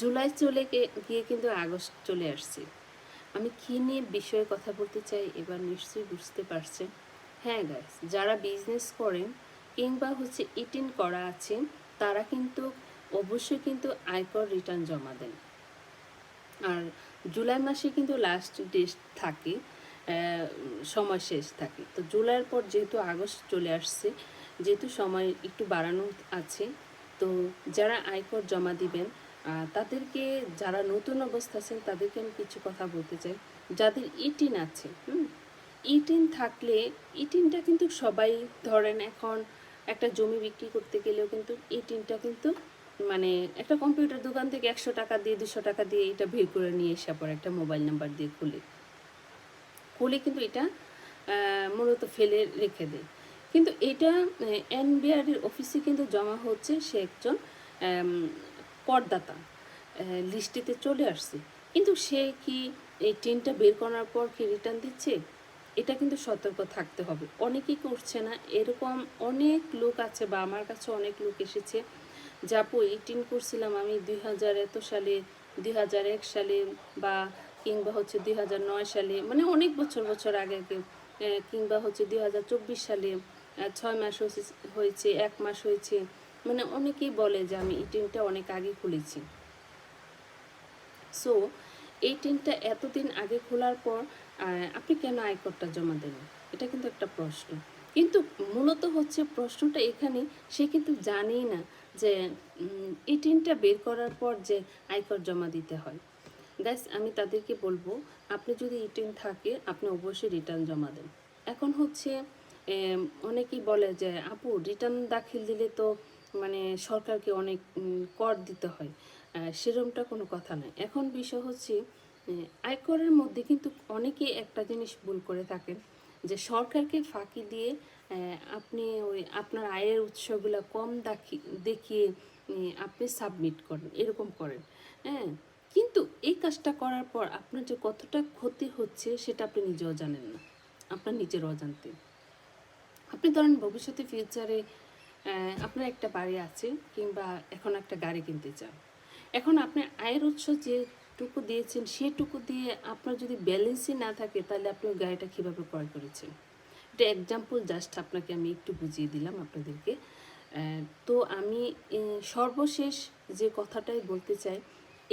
জুলাই চলে গিয়ে কিন্তু আগস্ট চলে আসছে। আমি কী নিয়ে বিষয়ে কথা বলতে চাই এবার নিশ্চয়ই বুঝতে পারছেন। হ্যাঁ গাইস যারা বিজনেস করেন কিংবা হচ্ছে ইটিন করা আছে, তারা কিন্তু অবশ্যই কিন্তু আয়কর রিটার্ন জমা দেন। আর জুলাই মাসে কিন্তু লাস্ট ডে থাকে সময় শেষ থাকে। তো জুলাইয়ের পর যেহেতু আগস্ট চলে আসছে, যেহেতু সময় একটু বাড়ানো আছে, তো যারা আয়কর জমা দিবেন তাদেরকে যারা নতুন অবস্থা আছেন, তাদেরকে আমি কিছু কথা বলতে চাই। যাদের ইটিন আছে, হুম? ইটিন থাকলে, ইটিনটা কিন্তু সবাই ধরেন এখন একটা জমি বিক্রি করতে গেলেও কিন্তু ইটিনটা কিন্তু মানে একটা কম্পিউটার দোকান থেকে একশো টাকা দিয়ে, দুশো টাকা দিয়ে এটা বের করে নিয়ে এসে পর একটা মোবাইল নাম্বার দিয়ে খুলে। খুলে কিন্তু এটা মূলত ফেলে রেখে দেয়। কিন্তু এটা এনবিআরের অফিসে কিন্তু জমা হচ্ছে সে একজন করদাতা লিস্টিতে চলে আসছে। কিন্তু সে কি এই টিনটা বের করার পর কি রিটার্ন দিচ্ছে? এটা কিন্তু সতর্ক থাকতে হবে। অনেকেই করছে না। এরকম অনেক লোক আছে বা আমার কাছে অনেক লোক এসেছে যাপু এই টিন করছিলাম আমি দুই হাজার এত সালে, দুই হাজার এক সালে বা কিংবা হচ্ছে দুই হাজার নয় সালে। মানে অনেক বছর বছর আগে কিংবা হচ্ছে দুই হাজার চব্বিশ সালে ছয় মাস হয়েছে, এক মাস হয়েছে। মানে অনেকেই বলে যে আমি এই টিনটা অনেক আগে খুলেছি। সো এই টিনটা এতদিন আগে খোলার পর আপনি কেন আয়করটা জমা দেবেন? এটা কিন্তু একটা প্রশ্ন। কিন্তু মূলত হচ্ছে প্রশ্নটা এখানে, সে কিন্তু জানেই না যে এই টিনটা বের করার পর যে আয়কর জমা দিতে হয়। গাইস আমি তাদেরকে বলব, আপনি যদি ইটিন থাকে, আপনি অবশ্যই রিটার্ন জমা দেন। এখন হচ্ছে অনেকেই বলে যে, আপু, রিটার্ন দাখিল দিলে তো মানে সরকারকে অনেক কর দিতে হয়। সেরমটা কোনো কথা নয় এখন বিষয় হচ্ছে আয়করের মধ্যে কিন্তু অনেকেই একটা জিনিস ভুল করে থাকেন, যে সরকারকে ফাঁকি দিয়ে আপনি ওই আপনার আয়ের উৎসগুলো কম দাখি, দেখিয়ে আপনি সাবমিট করেন, এরকম করেন। হ্যাঁ কিন্তু এই কাজটা করার পর আপনার যে কতটা ক্ষতি হচ্ছে সেটা আপনি নিজেও জানেন না। আপনার নিজের অজান্তে। আপনি ধরেন ভবিষ্যতে ফিউচারে আপনার একটা বাড়ি আছে কিংবা এখন একটা গাড়ি কিনতে চান। এখন আপনি আয়ের উৎস যেটুকু দিয়েছেন, সেটুকু দিয়ে আপনার যদি ব্যালেন্সই না থাকে, তাহলে আপনি ওই গাড়িটা কীভাবে ক্রয় করেছেন? এটা এক্সাম্পল জাস্ট আপনাকে আমি একটু বুঝিয়ে দিলাম আপনাদেরকে। তো আমি সর্বশেষ যে কথাটাই বলতে চাই,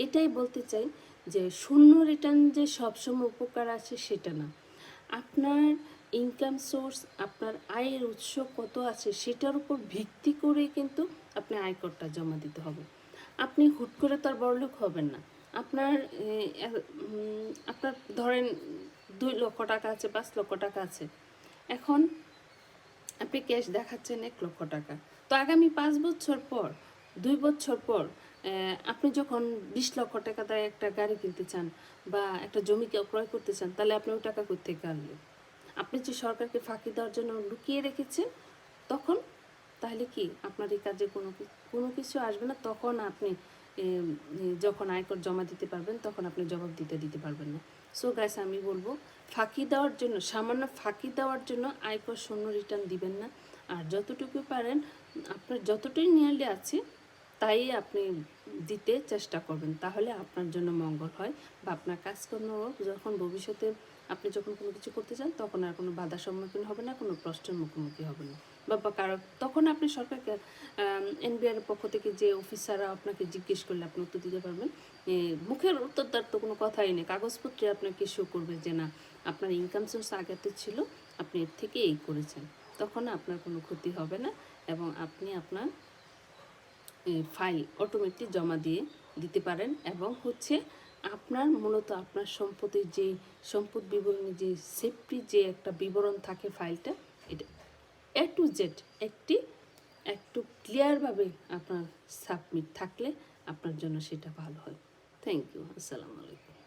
এটাই বলতে চাই যে শূন্য রিটার্ন যে সবসময় উপকার আছে সেটা না। আপনার ইনকাম সোর্স আপনার আয়ের উৎস কত আছে, সেটার উপর ভিত্তি করে কিন্তু আপনি আয়করটা জমা দিতে হবে। আপনি হুট করে তার বড়লোক হবেন না। আপনার আপনার ধরেন দুই লক্ষ টাকা আছে, পাঁচ লক্ষ টাকা আছে। এখন আপনি ক্যাশ দেখাচ্ছেন এক লক্ষ টাকা। তো আগামী পাঁচ বছর পর, দুই বছর পর আপনি যখন বিশ লক্ষ টাকা দিয়ে একটা গাড়ি কিনতে চান বা একটা জমিকে ক্রয় করতে চান, তাহলে আপনি ওই টাকা করতে আনলেন? আপনি যে সরকারকে ফাঁকি দেওয়ার জন্য লুকিয়ে রেখেছেন, তখন তাহলে কি আপনার এই কাজে কোনো কোনো কিছু আসবে না? তখন আপনি যখন আয়কর জমা দিতে পারবেন, তখন আপনি জবাব দিতে দিতে পারবেন না। সো গাইস আমি বলব, ফাঁকি দেওয়ার জন্য, সামান্য ফাঁকি দেওয়ার জন্য আয়কর শূন্য রিটার্ন দিবেন না। আর যতটুকু পারেন, আপনার যতটুকু নিয়ারলি আছে, তাই আপনি দিতে চেষ্টা করবেন। তাহলে আপনার জন্য মঙ্গল হয় বা আপনার কাজকর্ম যখন ভবিষ্যতে আপনি যখন কোনো কিছু করতে চান, তখন আর কোনো বাধার সম্মুখীন হবে না, কোনো প্রশ্নের মুখোমুখি হবে না। বা কারও, তখন আপনি সরকারকে এনবিআর পক্ষ থেকে যে অফিসাররা আপনাকে জিজ্ঞেস করলে আপনি উত্তর দিতে পারবেন। মুখের উত্তর তার তো কোনো কথাই নেই। কাগজপত্রে আপনাকে শো করবে যে, না, আপনার ইনকাম সোর্স আগেতে ছিল, আপনি এর থেকে এই করেছেন। তখন আপনার কোনো ক্ষতি হবে না এবং আপনি আপনার ফাইল অটোমেটিক জমা দিয়ে দিতে পারেন এবং হচ্ছে আপনার মূলত আপনার সম্পদের যে সম্পদ বিবরণী, যে সেফটি যে একটা বিবরণ থাকে ফাইলটা এটা এ টু জেড একটি, একটু ক্লিয়ারভাবে আপনার সাবমিট থাকলে আপনার জন্য সেটা ভালো হয়। থ্যাংক ইউ আসসালামু আলাইকুম